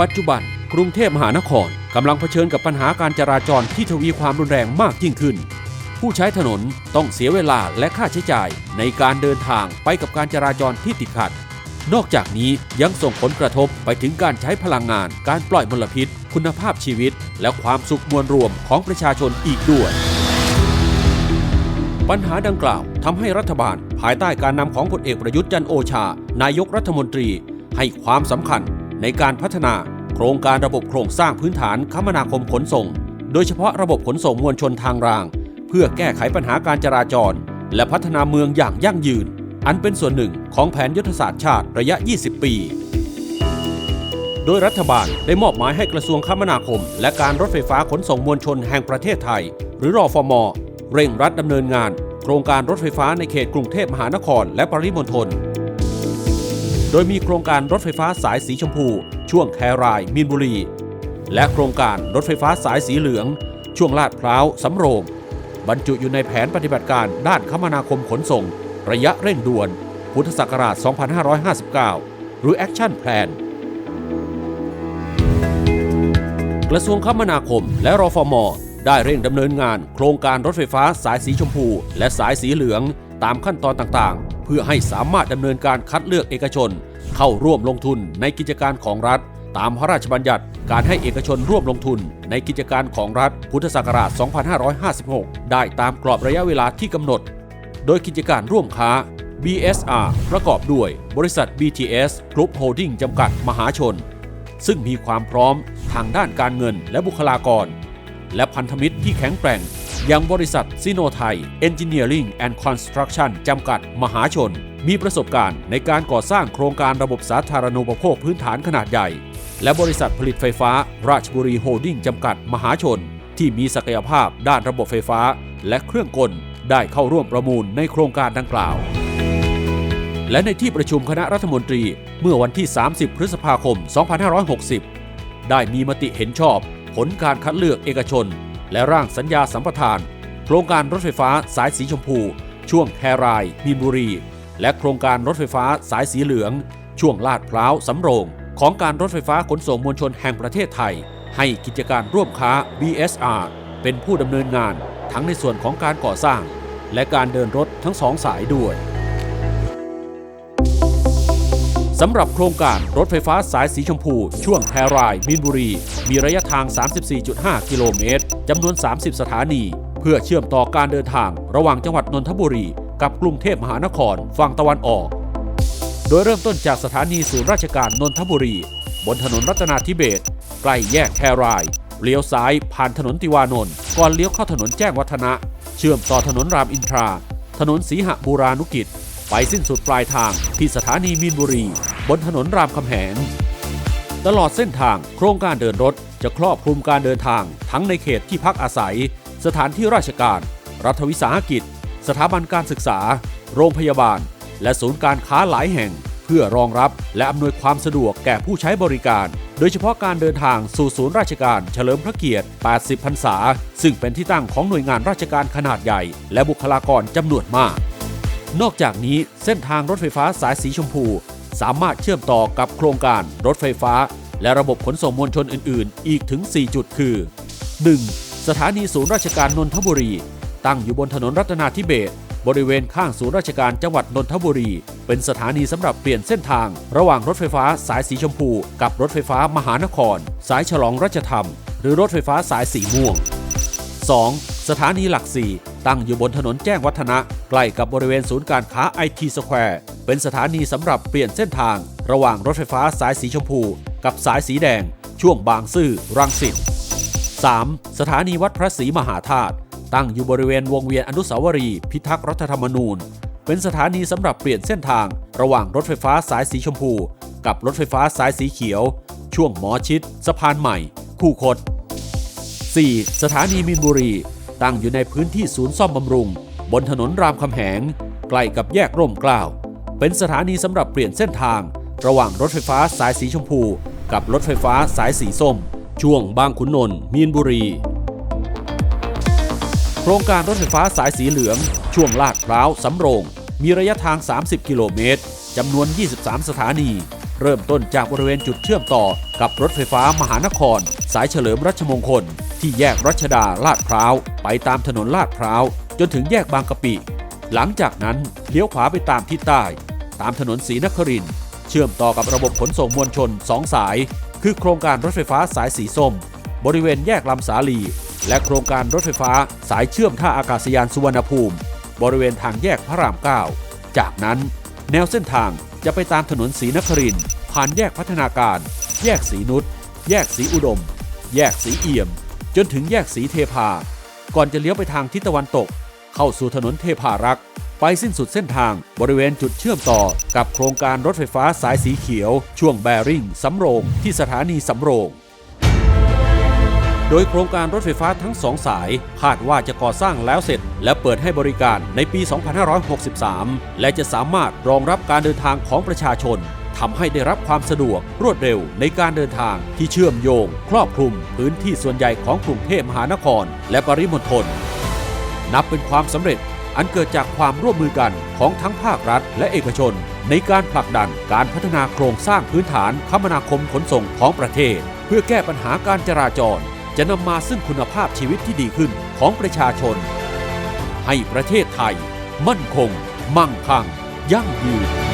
ปัจจุบันกรุงเทพมหานครกำลังเผชิญกับปัญหาการจราจรที่ทวีความรุนแรงมากยิ่งขึ้น ผู้ใช้ถนนต้องเสียเวลาและค่าใช้จ่ายในการเดินทางไปกับการจราจรที่ติดขัด นอกจากนี้ยังส่งผลกระทบไปถึงการใช้พลังงาน การปล่อยมลพิษ คุณภาพชีวิต และความสุขมวลรวมของประชาชนอีกด้วยปัญหาดังกล่าวทำให้รัฐบาล ภายใต้การนำของพลเอกประยุทธ์จันโอชา นายกรัฐมนตรี ให้ความสำคัญ ในการพัฒนาโครงการระบบโครงสร้างพื้นฐานคมนาคมขนส่ง โดยเฉพาะระบบขนส่งมวลชนทางราง เพื่อแก้ไขปัญหาการจราจร และพัฒนาเมืองอย่างยั่งยืน อันเป็นส่วนหนึ่งของแผนยุทธศาสตร์ชาติระยะ 20 ปี โดยรัฐบาลได้มอบหมายให้กระทรวงคมนาคม และการรถไฟฟ้าขนส่งมวลชนแห่งประเทศไทย หรือรอฟมเร่งรัดดำเนินงาน โครงการรถไฟฟ้าในเขตกรุงเทพมหานคร และปริมณฑล โดยมีโครงการรถไฟฟ้าสายสีชมพู ช่วงแครายมีนบุรี และโครงการรถไฟฟ้าสายสีเหลือง ช่วงลาดพร้าวสำโรง บรรจุอยู่ในแผนปฏิบัติการด้านคมนาคมขนส่ง ระยะเร่งด่วน พุทธศักราช 2559 หรือ Action Plan กระทรวงคมนาคมและรฟม ได้เร่งดำเนินงาน โครงการรถไฟฟ้าสายสีชมพู และสายสีเหลืองตามขั้นตอนต่าง พื่อให้สามารถดำเนินการคัดเลือกเอกชน เข้าร่วมลงทุนในกิจการของรัฐ ตามพระราชบัญญัติการให้เอกชนร่วมลงทุนในกิจการของรัฐพุทธศักราช 2556 ได้ตามกรอบระยะเวลาที่กำหนด โดยกิจการร่วมค้า BSR ประกอบด้วย บริษัท BTS Group Holding จำกัดมหาชน ซึ่งมีความพร้อมทางด้านการเงินและบุคลากร และพันธมิตรที่แข็งแกร่ง อย่างบริษัทซิโนไทย Engineering and Construction จำกัดมหาชน มีประสบการณ์ในการก่อสร้างโครงการระบบสาธารณูปโภคพื้นฐานขนาดใหญ่ และบริษัทผลิตไฟฟ้า ราชบุรีโฮลดิ้งจำกัดมหาชน ที่มีศักยภาพด้านระบบไฟฟ้า และเครื่องกล ได้เข้าร่วมประมูลในโครงการดังกล่าว และในที่ประชุมคณะรัฐมนตรีเมื่อวันที่ 30 พฤษภาคม 2560 ได้มีมติเห็นชอบ ผลการคัดเลือกเอกชน และร่างสัญญาสัมปทาน โครงการรถไฟฟ้าสายสีชมพู ช่วงแครายมีนบุรี และโครงการรถไฟฟ้าสายสีเหลือง ช่วงลาดพร้าวสำโรง ของการรถไฟฟ้าขนส่งมวลชนแห่งประเทศไทย ให้กิจการร่วมค้า BSR เป็นผู้ดำเนินงานทั้งในส่วนของการก่อสร้าง และการเดินรถทั้งสองสายด้วย สำหรับโครงการรถไฟฟ้าสายสีชมพู ช่วงแพรายมีนบุรี มีระยะทาง 34.5 กิโลเมตรจำนวน 30 สถานี เพื่อเชื่อมต่อการเดินทางระหว่างจังหวัดนนทบุรี กับกรุงเทพมหานครฝั่งตะวันออก โดยเริ่มต้นจากสถานีศูนย์ราชการนนทบุรี บนถนนรัตนาธิเบศใกล้แยกแคราย เลี้ยวซ้ายผ่านถนนติวานนท์ก่อนเลี้ยวเข้าถนนแจ้งวัฒนะ เชื่อมต่อถนนรามอินทรา ถนนสีหบูรานุกิจ ไปสิ้นสุดปลายทางที่สถานีมีนบุรี บนถนนรามคำแหง ตลอดเส้นทางโครงการเดินรถจะครอบคลุมการเดินทางทั้งในเขตที่พักอาศัย สถานที่ราชการ รัฐวิสาหกิจ สถาบันการศึกษา โรงพยาบาล และศูนย์การค้าหลายแห่ง เพื่อรองรับและอำนวยความสะดวกแก่ผู้ใช้บริการ โดยเฉพาะการเดินทางสู่ศูนย์ราชการเฉลิมพระเกียรติ 80 พรรษา ซึ่งเป็นที่ตั้งของหน่วยงานราชการขนาดใหญ่ และบุคลากรจำนวนมากนอกจากนี้เส้นทางรถไฟฟ้าสายสีชมพู สามารถเชื่อมต่อกับโครงการรถไฟฟ้า และระบบขนส่งมวลชนอื่น ๆ อีกถึง 4 จุดคือ 1. สถานีศูนย์ราชการนนทบุรี ตั้งอยู่บนถนนรัตนาธิเบศบริเวณข้างศูนย์ราชการจังหวัดนนทบุรี เป็นสถานีสำหรับเปลี่ยนเส้นทาง ระหว่างรถไฟฟ้าสายสีชมพู กับรถไฟฟ้ามหานคร สายฉลองรัชธรรม หรือรถไฟฟ้าสายสีม่วง 2. สถานีหลัก4ตั้งอยู่บนถนนแจ้งวัฒนะ ใกล้กับบริเวณศูนย์การค้าไอทีสแควร์ เป็นสถานีสำหรับเปลี่ยนเส้นทาง ระหว่างรถไฟฟ้าสายสีชมพู กับสายสีแดง ช่วงบางซื่อรังสิต 3. สถานีวัดพระศรีมหาธาตุตั้งอยู่บริเวณวงเวียนอนุสาวรีย์พิทักษ์รัฐธรรมนูญ เป็นสถานีสำหรับเปลี่ยนเส้นทาง ระหว่างรถไฟฟ้าสายสีชมพู กับรถไฟฟ้าสายสีเขียว ช่วงหมอชิดสะพานใหม่ คู่คด 4. สถานีมีนบุรี ตั้งอยู่ในพื้นที่ศูนย์ซ่อมบำรุง บนถนนรามคำแหง ใกล้กับแยกร่มเกล้า เป็นสถานีสำหรับเปลี่ยนเส้นทาง ระหว่างรถไฟฟ้าสายสีชมพู กับรถไฟฟ้าสายสีส้ม ช่วงบางขุนนนท์มีนบุรี โครงการรถไฟฟ้าสายสีเหลือง ช่วงลาดพร้าวสำโรง มีระยะทาง 30 กิโลเมตรจำนวน 23 สถานี เริ่มต้นจากบริเวณจุดเชื่อมต่อกับรถไฟฟ้ามหานคร สายเฉลิมรัชมงคล ที่แยกรัชดาลาดพร้าว ไปตามถนนลาดพร้าว จนถึงแยกบางกะปิ หลังจากนั้นเลี้ยวขวาไปตามทิศใต้ ตามถนนศรีนครินเชื่อมต่อกับระบบขนส่งมวลชน 2 สาย คือโครงการรถไฟฟ้าสายสีส้ม บริเวณแยกลำสาลี และโครงการรถไฟฟ้าสายเชื่อมท่าอากาศยานสุวรรณภูมิ บริเวณทางแยกพระราม 9 จากนั้น แนวเส้นทางจะไปตามถนนศรีนครินผ่านแยกพัฒนาการ แยกศรีนุชแยกศรีอุดม แยกศรีเอี่ยม จนถึงแยกศรีเทพา ก่อนจะเลี้ยวไปทางทิศตะวันตก เข้าสู่ถนนเทพารักษ์ ไปสิ้นสุดเส้นทางบริเวณจุดเชื่อมต่อกับโครงการรถไฟฟ้าสายสีเขียว ช่วงแบริ่งสำโรงที่สถานีสำโรง โดยโครงการรถไฟฟ้าทั้งสองสาย คาดว่าจะก่อสร้างแล้วเสร็จ และเปิดให้บริการในปี 2563 และจะสามารถรองรับการเดินทางของประชาชนทำให้ได้รับความสะดวกรวดเร็วในการเดินทางที่เชื่อมโยง ครอบคลุม พื้นที่ส่วนใหญ่ของกรุงเทพมหานคร และปริมณฑลนับเป็นความสำเร็จ อันเกิดจากความร่วมมือกันของทั้งภาครัฐและเอกชน ในการผลักดันการพัฒนาโครงสร้างพื้นฐานคมนาคมขนส่งของประเทศ เพื่อแก้ปัญหาการจราจร จะนำมาซึ่งคุณภาพชีวิตที่ดีขึ้นของประชาชน ให้ประเทศไทย มั่นคง มั่งคั่ง ยั่งยืน